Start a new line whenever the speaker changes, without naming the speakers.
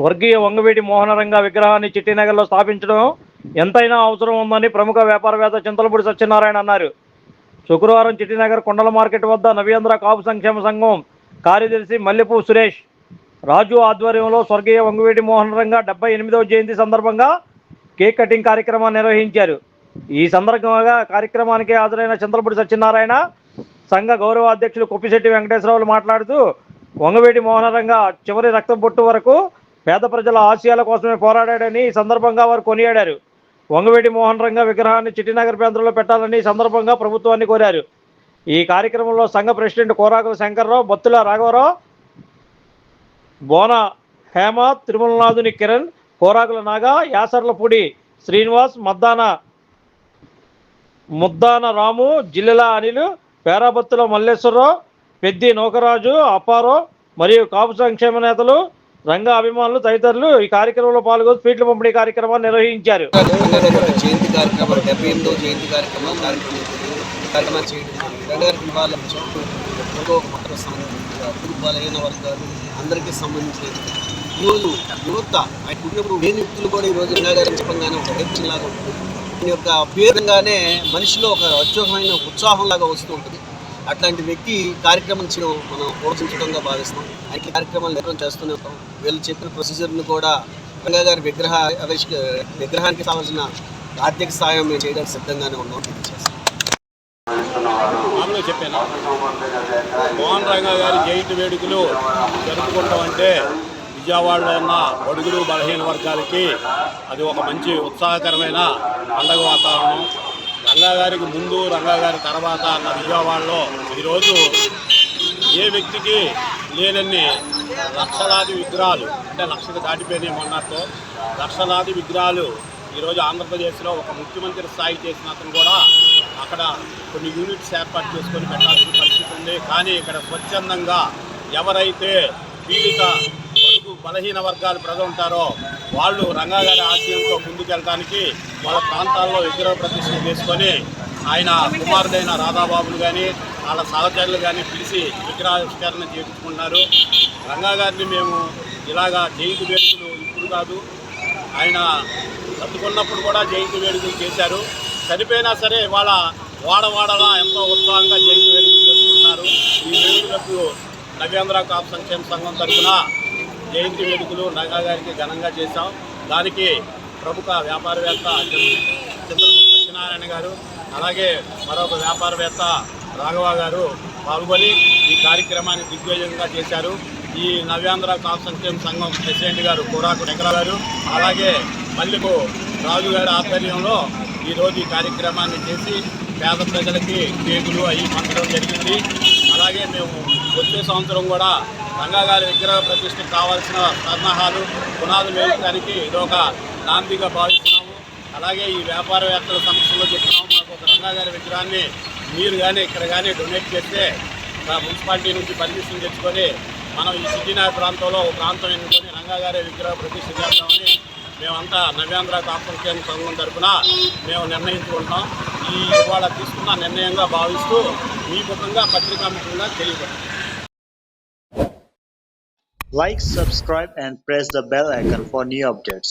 స్వర్గీయ వంగవేటి మోహనరంగ విగ్రహాన్ని చిట్టినగర్లో స్థాపించడం ఎంతైనా అవసరం ఉందని ప్రముఖ వ్యాపారవేత్త చింతలపూడి సత్యనారాయణ అన్నారు. శుక్రవారం చిట్టినగర్ కొండల మార్కెట్ వద్ద నవ్యాంధ్ర కాపు సంక్షేమ సంఘం కార్యదర్శి మల్లెపూ సురేష్ రాజు ఆధ్వర్యంలో స్వర్గీయ వంగవేటి మోహనరంగ డెబ్బై ఎనిమిదవ జయంతి సందర్భంగా కేక్ కటింగ్ కార్యక్రమాన్ని నిర్వహించారు. ఈ సందర్భంగా కార్యక్రమానికి హాజరైన చింతలపూడి సత్యనారాయణ సంఘ గౌరవ అధ్యక్షులు కొప్పిశెట్టి వెంకటేశ్వరరావులు మాట్లాడుతూ వంగవేటి మోహనరంగ చివరి రక్తం బొట్టు వరకు పేద ప్రజల ఆశయాల కోసమే పోరాడాడని ఈ సందర్భంగా వారు కొనియాడారు. వంగవేటి మోహన్ రంగ విగ్రహాన్ని చిట్టినగర్ ప్రాంతంలో పెట్టాలని సందర్భంగా ప్రభుత్వాన్ని కోరారు. ఈ కార్యక్రమంలో సంఘ ప్రెసిడెంట్ కోరాకుల శంకర్రావు బత్తుల రాఘవరావు బోన హేమ తిరుమలనాథుని కిరణ్ కోరాకుల నాగా యాసర్లపూడి శ్రీనివాస్ మద్దాన ముద్దాన రాము జిల్లెల అనిలు పేరాబత్తుల మల్లేశ్వరరావు పెద్ది నౌకరాజు అప్పారావు మరియు కాపు సంక్షేమ నేతలు రంగ అభిమానులు తదితరులు ఈ కార్యక్రమంలో పాల్గొని స్వీట్ల పంపిణీ కార్యక్రమాన్ని నిర్వహించారు.
జయంతి కార్యక్రమం డెబ్బై ఎనిమిదో జయంతి కార్యక్రమం కార్యక్రమం కార్యక్రమం చేయడం. వాళ్ళ ఒక మత సంబంధించిన బలహీన వర్గాలు అందరికీ సంబంధించిన ఈరోజు యువత ఆయన పుట్టినప్పుడు లేని వ్యక్తులు కూడా ఈరోజు రంగారెడ్డి చెప్పంగానే ఒక హెచ్చలాగా ఉంటుంది. దీని యొక్క పేరుగానే మనిషిలో ఒక అత్యోహమైన ఉత్సాహం లాగా వస్తూ ఉంటుంది. అట్లాంటి వ్యక్తి కార్యక్రమం చేయడం మనం ప్రోత్సహించడంగా భావిస్తాం ఆయన కార్యక్రమాలు నిర్వహణ చేస్తూనే ఉంటాం. వీళ్ళు చెప్పిన ప్రొసీజర్ను కూడా రంగా గారి విగ్రహ విగ్రహానికి కావాల్సిన ఆర్థిక సాయం మేము చేయడానికి సిద్ధంగానే ఉన్నాం
మామూలుగా చెప్పాను. మోహన్ రంగా గారి జయంతి వేడుకలు జరుపుకుంటాం అంటే విజయవాడలో ఉన్న బడుగులు బలహీన వర్గాలకి అది ఒక మంచి ఉత్సాహకరమైన పండగ వాతావరణం. రంగా గారికి ముందు రంగా గారి తర్వాత అన్న విజయవాడలో ఈరోజు ఏ వ్యక్తికి లేనన్ని లక్షలాది విగ్రహాలు అంటే లక్షకు దాటిపోయినాయి మొన్నతో లక్షలాది విగ్రహాలు ఈరోజు ఆంధ్రప్రదేశ్లో ఒక ముఖ్యమంత్రి స్థాయి చేసిన అతను కూడా అక్కడ కొన్ని యూనిట్స్ ఏర్పాటు చేసుకొని పెట్టాల్సిన పరిస్థితి ఉంది. కానీ ఇక్కడ స్వచ్ఛందంగా ఎవరైతే పీడిత వరకు బలహీన వర్గాలు ప్రజలు ఉంటారో వాళ్ళు రంగాగారి ఆశయంతో ముందుకెళ్ళడానికి వాళ్ళ ప్రాంతాల్లో విగ్రహ ప్రతిష్ట చేసుకొని ఆయన కుమారుడైన రాధాబాబును కానీ వాళ్ళ సహచరులు కానీ పిలిచి విగ్రహావిష్కరణ చేయించుకున్నారు. రంగా గారిని మేము ఇలాగా జయంతి వేడుకలు ఇప్పుడు కాదు ఆయన చదువుకున్నప్పుడు కూడా జయంతి వేడుకలు చేశారు. చనిపోయినా సరే ఇవాళ వాడవాడలా ఎంతో ఉత్సాహంగా జయంతి వేడుకలు చేసుకుంటున్నారు. ఈ వేడుకలకు నవ్యాంధ్ర కాపు సంక్షేమ సంఘం తరఫున జయంతి వేడుకలు రంగా గారికి ఘనంగా చేశాం. దానికి ప్రముఖ వ్యాపారవేత్త చంద్రపూడి సత్యనారాయణ గారు అలాగే మరొక వ్యాపారవేత్త రాఘవ గారు పాల్గొని ఈ కార్యక్రమాన్ని దిగ్విజయంగా చేశారు. ఈ నవ్యాంధ్ర కాపు సంక్షేమ సంఘం ప్రెసిడెంట్ గారు కోరాకు వెంకట గారు అలాగే మల్లిపు రాజు గారి ఆధ్వర్యంలో ఈరోజు ఈ కార్యక్రమాన్ని చేసి పేద ప్రజలకి కేకులు అవి పంచడం జరిగింది. అలాగే మేము వచ్చే సంవత్సరం కూడా రంగాగారి విగ్రహ ప్రతిష్టకు కావాల్సిన సన్నాహాలు పునాదులు వేయడానికి ఇదొక నాందిగా భావిస్తున్నాము. అలాగే ఈ వ్యాపారవేత్తల సమస్యలో చెప్తున్నాము మాకు ఒక రంగాగారి విగ్రహాన్ని మీరు కానీ ఇక్కడ కానీ డొనేట్ చేస్తే మా మున్సిపాలిటీ నుంచి పర్మిషన్ తెచ్చుకొని మనం ఈ సిటీనగర్ ప్రాంతంలో ఒక ప్రాంతం ఎన్నుకొని రంగా గారి విగ్రహ ప్రతిష్ఠ చేస్తామని మేమంతా నవ్యాంధ్ర కాంపన్సేన్ సంఘం తరఫున మేము నిర్ణయించుకుంటాం ఈ ఇవాళ తీసుకున్న నిర్ణయంగా భావిస్తూ మీ ముఖంగా పత్రికాముఖంగా తెలియపడుతుంది
Like, subscribe, and press the bell icon for new updates.